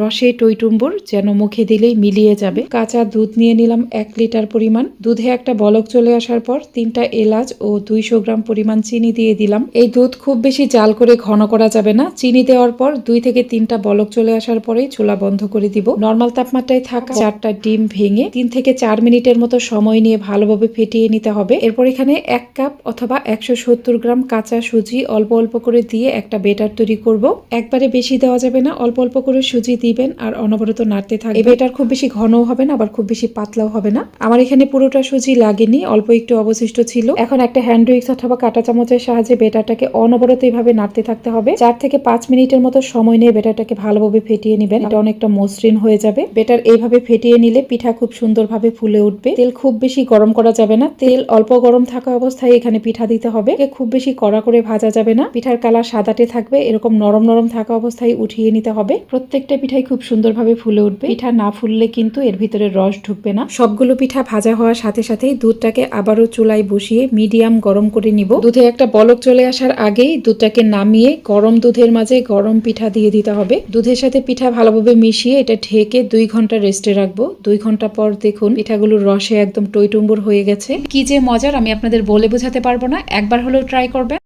রসে টইটুম্বুর যেন মুখে দিলেই মিলিয়ে যাবে। কাঁচা দুধ নিয়ে নিলাম এক লিটার পরিমাণ। দুধে একটা বলক চলে আসার পর তিনটা এলাচ ও দুইশো গ্রাম পরিমাণ চিনি দিয়ে দিলাম। এই দুধ খুব বেশি জাল করে ঘন করা যাবে না। চিনি দেওয়ার পর দুই থেকে তিনটা বলক চলে আসার পরেই চুলা বন্ধ করে দিব। নর্মাল তাপমাত্রায় থাকা চারটা ডিম ভেঙে তিন থেকে চার মিনিটের মতো সময় নিয়ে ভালোভাবে ফেটিয়ে নিতে হবে। এরপর এখানে এক কাপ অথবা একশো সত্তর গ্রাম কাঁচা সুজি অল্প অল্প করে দিয়ে একটা বেটার তৈরি করব। একবারে বেশি দেওয়া যাবে না। অল্প অল্প করে সুজি দিবেন আর অনবরত নাড়তে থাকবে এই বেটার খুব বেশি ঘনও হবে না, আবার খুব বেশি পাতলাও হবে না। আমার এখানে পুরোটা সুজি লাগেনি, অল্প একটু অবশিষ্ট ছিল। এখন একটা হ্যান্ড উইক্স অথবা কাঁটা চামচের সাহায্যে বেটারটাকে অনবরত এইভাবে নাড়তে থাকতে হবে। চার থেকে পাঁচ মিনিটের মতো সময় নিয়ে বেটারটাকে ভালোভাবে ফেটিয়ে নেবেন। এটা অনেকটা মসৃণ হয়ে যাবে। বেটার এইভাবে ফেটিয়ে নিলে পিঠা খুব সুন্দরভাবে ফুলে উঠবে। তেল খুব বেশি গরম করা যাবে না। তেল অল্প গরম থাকা অবস্থায় এখানে পিঠা দিতে হবে। খুব বেশি কড়া করে ভাজা যাবে না। পিঠার কালার সাদাটে থাকবে। এরকম নরম নরম থাকা অবস্থায় উঠিয়ে নিতে হবে। প্রত্যেকটা পিঠাই খুব সুন্দরভাবে ফুলে উঠবে। পিঠা না ফুললে কিন্তু এর ভিতরে রস ঢুকবে না। সবগুলো পিঠা ভাজা হওয়ার সাথে সাথেই দুধটাকে আবারও চুলায় বসিয়ে মিডিয়াম গরম করে নিব। দুধে একটা বলক চলে আসার আগেই দুধটাকে নামিয়ে গরম দুধের মাঝে গরম পিঠা দিয়ে দিতে হবে। দুধের সাথে পিঠা ভালোভাবে মিশিয়ে এটা ঢেকে দুই ঘণ্টা রেস্টে রাখব। দুই ঘণ্টা পর দেখুন পিঠাগুলোর রসে একদম টইটুম্বুর হয়ে গেছে। কি যে মজার, আমি আপনাদের বলে বোঝাতে পারব না। একবার হলেও ট্রাই করবেন।